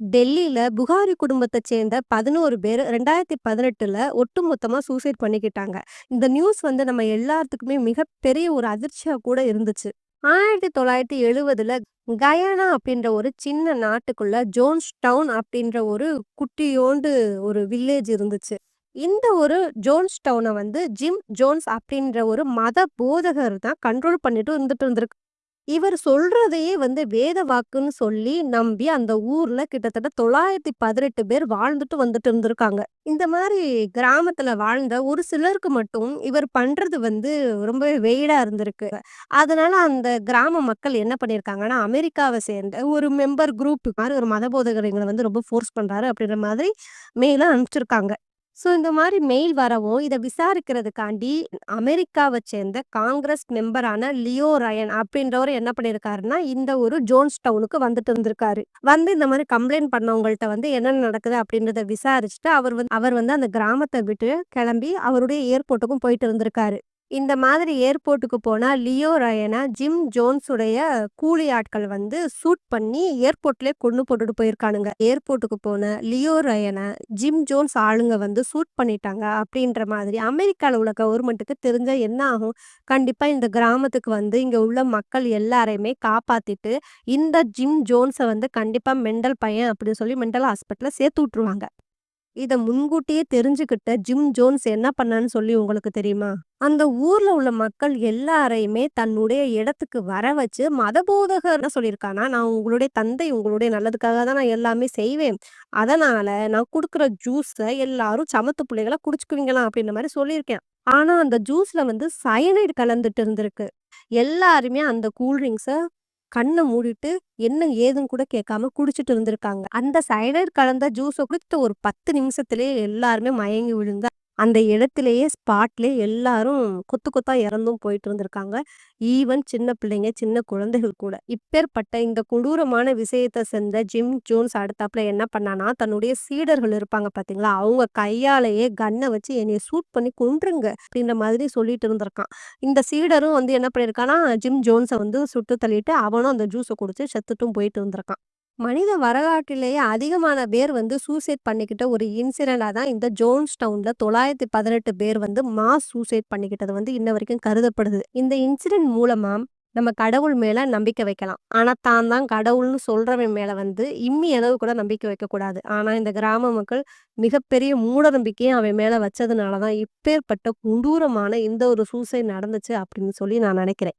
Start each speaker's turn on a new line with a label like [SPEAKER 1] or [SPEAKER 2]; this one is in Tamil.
[SPEAKER 1] டெல்லியில புகாரி குடும்பத்தை சேர்ந்த பதினோரு பேர் ரெண்டாயிரத்தி பதினெட்டுல ஒட்டுமொத்தமா சூசைட் பண்ணிக்கிட்டாங்க. இந்த நியூஸ் வந்து நம்ம எல்லாத்துக்குமே மிகப்பெரிய ஒரு அதிர்ச்சியா கூட இருந்துச்சு. 1970ல கயானா அப்படின்ற ஒரு சின்ன நாட்டுக்குள்ள ஜோன்ஸ் டவுன் அப்படின்ற ஒரு குட்டியோண்டு ஒரு வில்லேஜ் இருந்துச்சு. இந்த ஒரு ஜோன்ஸ் டவுனை வந்து ஜிம் ஜோன்ஸ் அப்படின்ற ஒரு மத போதகர் தான் கண்ட்ரோல் பண்ணிட்டு இருந்துட்டு இருந்திருக்கு. இவர் சொல்றதையே வந்து வேத வாக்குன்னு சொல்லி நம்பி அந்த ஊர்ல கிட்டத்தட்ட 918 பேர் வாழ்ந்துட்டு வந்துட்டு இருந்திருக்காங்க. இந்த மாதிரி கிராமத்துல வாழ்ந்த ஒரு சிலருக்கு மட்டும் இவர் பண்றது வந்து ரொம்பவே வெயிடா இருந்திருக்கு. அதனால அந்த கிராம மக்கள் என்ன பண்ணியிருக்காங்கன்னா, அமெரிக்காவை சேர்ந்த ஒரு மெம்பர் குரூப் மாதிரி ஒரு மத போதகர் வந்து ரொம்ப ஃபோர்ஸ் பண்றாரு அப்படின்ற மாதிரி மெயில அனுப்பிச்சிருக்காங்க. ஸோ இந்த மாதிரி மெயில் வரவும் இதை விசாரிக்கிறதுக்காண்டி அமெரிக்காவை சேர்ந்த காங்கிரஸ் மெம்பரான லியோ ரயன் அப்படின்றவர் என்ன பண்ணியிருக்காருன்னா, இந்த ஒரு ஜோன்ஸ் டவுனுக்கு வந்துட்டு இருந்திருக்காரு. வந்து இந்த மாதிரி கம்ப்ளைண்ட் பண்ணவங்கள்ட்ட வந்து என்னென்ன நடக்குது அப்படின்றத விசாரிச்சுட்டு அவர் வந்து அவர் வந்து அந்த கிராமத்தை விட்டு கிளம்பி அவருடைய ஏர்போர்ட்டுக்கும் போயிட்டு இருந்திருக்காரு. இந்த மாதிரி ஏர்போர்ட்டுக்கு போன லியோ ரயனா ஜிம் ஜோன்ஸ் உடைய கூலி ஆட்கள் வந்து சூட் பண்ணி ஏர்போர்ட்லயே கொண்டு போட்டுட்டு போயிருக்கானுங்க. ஏர்போர்ட்டுக்கு போன லியோ ரயனா ஜிம் ஜோன்ஸ் ஆளுங்க வந்து சூட் பண்ணிட்டாங்க அப்படின்ற மாதிரி அமெரிக்கால உள்ள கவர்மெண்ட்டுக்கு தெரிஞ்ச என்ன ஆகும்? கண்டிப்பா இந்த கிராமத்துக்கு வந்து இங்க உள்ள மக்கள் எல்லாரையுமே காப்பாத்திட்டு, இந்த ஜிம் ஜோன்ஸை வந்து கண்டிப்பா மெண்டல் பையன் அப்படின்னு சொல்லி மெண்டல் ஹாஸ்பிட்டலில் சேர்த்து விட்டுருவாங்க. இதை முன்கூட்டியே தெரிஞ்சுக்கிட்ட ஜிம் ஜோன்ஸ் என்ன பண்ணான்னு சொல்லி உங்களுக்கு தெரியுமா? அந்த ஊர்ல உள்ள மக்கள் எல்லாரையுமே தன்னுடைய இடத்துக்கு வர வச்சு மதபோதகர் என்ன சொல்லியிருக்கான்னா, "நான் உங்களுடைய தந்தை, உங்களுடைய நல்லதுக்காக தான் நான் எல்லாமே செய்வேன். அதனால நான் கொடுக்குற ஜூஸை எல்லாரும் சமத்து பிள்ளைகளை குடிச்சுக்குவீங்களாம்" அப்படின்ற மாதிரி சொல்லியிருக்கேன். ஆனா அந்த ஜூஸ்ல வந்து சயனைடு கலந்துட்டு இருந்திருக்கு. எல்லாருமே அந்த கூல் கண்ணை மூடிட்டு என்ன ஏதுன்னு கூட கேட்காம குடிச்சிட்டு இருந்திருக்காங்க. அந்த சைடர் கலந்த ஜூஸை குடித்த ஒரு 10 நிமிஷத்திலேயே எல்லாருமே மயங்கி விழுந்தா அந்த இடத்துலையே ஸ்பாட்லயே எல்லாரும் கொத்து கொத்தா இறந்தும் போயிட்டு இருந்திருக்காங்க. ஈவன் சின்ன பிள்ளைங்க, சின்ன குழந்தைகள் கூட. இப்பேற்பட்ட இந்த கொடூரமான விஷயத்தை செஞ்ச ஜிம் ஜோன்ஸ் அடுத்தாப்புல என்ன பண்ணானா தன்னுடைய சீடர்கள் இருப்பாங்க பாத்தீங்களா அவங்க கையாலேயே கன்னை வச்சு என்னைய சூட் பண்ணி கொன்றுங்க அப்படின்ற மாதிரி சொல்லிட்டு இருந்திருக்கான். இந்த சீடரும் வந்து என்ன பண்ணியிருக்கான்னா, ஜிம் ஜோன்ஸை வந்து சுட்டு தள்ளிட்டு அவனும் அந்த ஜூஸை குடிச்சு செத்துட்டும் போயிட்டு இருந்திருக்கான். மனித வரலாற்றிலேயே அதிகமான பேர் வந்து சூசைட் பண்ணிக்கிட்ட ஒரு இன்சிடெண்டாக தான் இந்த ஜோன்ஸ் டவுன்ல 918 பேர் வந்து மாஸ் சூசைட் பண்ணிக்கிட்டது வந்து இன்ன வரைக்கும் கருதப்படுது. இந்த இன்சிடென்ட் மூலமா நம்ம கடவுள் மேல நம்பிக்கை வைக்கலாம். ஆனா தான் தான் கடவுள்னு சொல்றவன் மேல வந்து இம்மி அளவு கூட நம்பிக்கை வைக்கக்கூடாது. ஆனா இந்த கிராம மக்கள் மிகப்பெரிய மூட நம்பிக்கைய அவன் மேல வச்சதுனால தான் இப்பேற்பட்ட குண்டூரமான இந்த ஒரு சூசைட் நடந்துச்சு அப்படின்னு சொல்லி நான் நினைக்கிறேன்.